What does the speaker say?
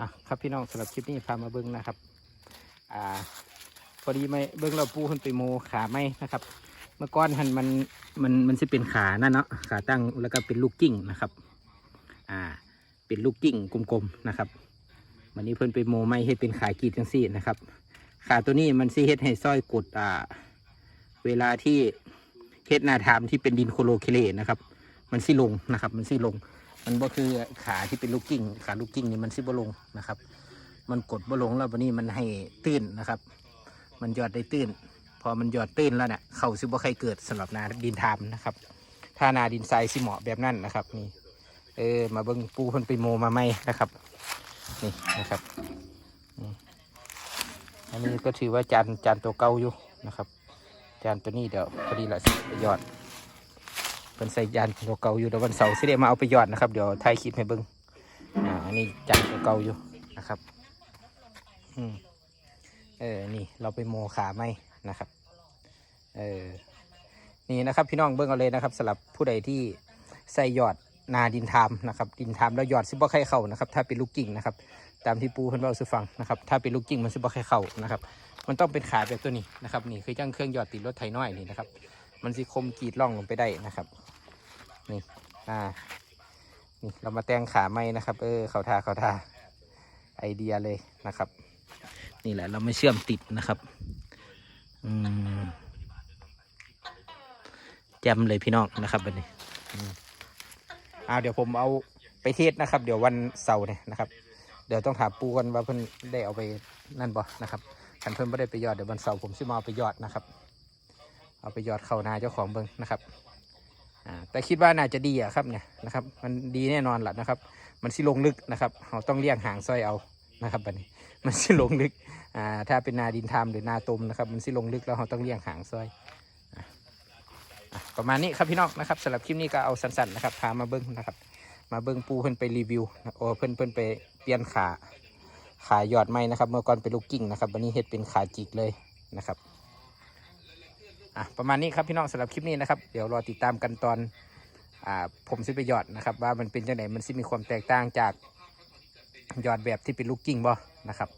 อะครับพี่น้องสำหรับคลิปนี้พามาเบิ้งนะครับ อ่า พอดีไม่เบิ้งเราปูขึ้นไปโมขาไม่นะครับ เมื่อก่อนหันมันมันมันจะเป็นขานั่นเนาะขาตั้งแล้วก็เป็นลูกกิ้งนะครับ อ่า เป็นลูกกิ้งกลมๆนะครับวันนี้เพิ่นไปโมไม่ให้เป็นขากรีดจังซี่นะครับ ขาตัวนี้มันสิเฮ็ดให้ซ้อยกดอ่า เวลาที่เฮ็ดนาทามที่เป็นดินโคโลเคเลนะครับ มันสิลงนะครับ มันสิลง มันก็คือขาที่เป็นลูกกิ้ง ขาลูกกิ้งนี่มันสิบลงนะครับ มันกดบ่ลงแล้ววันนี้มันให้ตื้นนะครับ มันยอดได้ตื้น พอมันยอดตื้นแล้วเนี่ยเขาซิบ่ใครเกิดสำหรับนาดินทามนะครับถ้านาดินทรายสิเหมาะแบบนั้นนะครับนี่เออมาเบิ่งปูพิ่นไปโมมาไหมนะครับนี่นะครับอันนี้ก็ถือว่าจานจานตัวเก่าอยู่นะครับ จานตัวนี้เดี๋ยวพอดีละสิยอด เป็นใส่จานเก่าอยู่เดี๋ยววันเสาร์สิได้มาเอาไปยอดนะครับ เดี๋ยวถ่ายคลิปให้เบิ่งอ่าอันนี้จานเก่าอยู่นะครับอืมเออนี่เราไปโมขาไหมนะครับเออนี่นะครับพี่น้องเบิ้งเอาเลยนะครับสำหรับผู้ใดที่ใส่ยอดนาดินทามนะครับดินทามแล้วยอดซิบ่ใครเข้านะครับถ้าเป็นลูกกิ่งนะครับตามที่ปูเพิ่นเล่าสู่ฟังนะครับถ้าเป็นลูกกิ่งมันซิบ่ใครเข้านะครับมันต้องเป็นขาแบบตัวนี้นะครับนี่คือจังเครื่องยอดติดรถไถน้อยนี่นะครับมันสิคมกรีดล่องลงไปได้นะครับ นี่ อ่า นี่เรามาแต่งขาไหมนะครับ เออเขาทาเขาทาไอเดียเลยนะครับ นี่แหละเราไม่เชื่อมติดนะครับ อืมแจมเลยพี่น้องนะครับวันนี้อืมอ่าเดี๋ยวผมเอาไปเทศนะครับ เดี๋ยววันเสาร์เนี่ยนะครับ เดี๋ยวต้องถามปูกันว่าเพิ่นได้เอาไปนั่นบ่นะครับคันเพิ่นไม่ได้ไปยอดเดี๋ยววันเสาร์ผมสิมาเอาไปยอดนะครับ เอาไปยอดเข้านาเจ้าของเบิ้งนะครับ แต่คิดว่าน่าจะดีอะครับเนี่ยนะครับ มันดีแน่นอนแหละนะครับ มันสิลงลึกนะครับเราต้องเลี่ยงหางสร้อยเอานะครับบัดนี้ มันสิลงลึกอ่าถ้าเป็นนาดินทามหรือนาตมนะครับ มันสิลงลึกแล้วเราต้องเลี่ยงหางซอยอะอะประมาณนี้ครับพี่น้องนะครับสำหรับคลิปนี้ก็เอาสั้นๆนะครับพามาเบิ้งนะครับ มาเบิ้งปูเพิ่นไปรีวิวโอ้เพิ่นเพิ่นไปเปลี่ยนขาขายอดไม้นะครับ เมื่อก่อนเป็นลูกกิ้งนะครับวันนี้เฮ็ดเป็นขาจิกเลยนะครับ อะประมาณนี้ครับพี่น้องสำหรับคลิปนี้นะครับเดี๋ยวรอติดตามกันตอนอ่าผมสิไปหยอดนะครับ ว่ามันเป็นจังไหนมันซิมีความแตกต่างจากหยอดแบบที่เป็นลูกกิ้งบ่นะครับ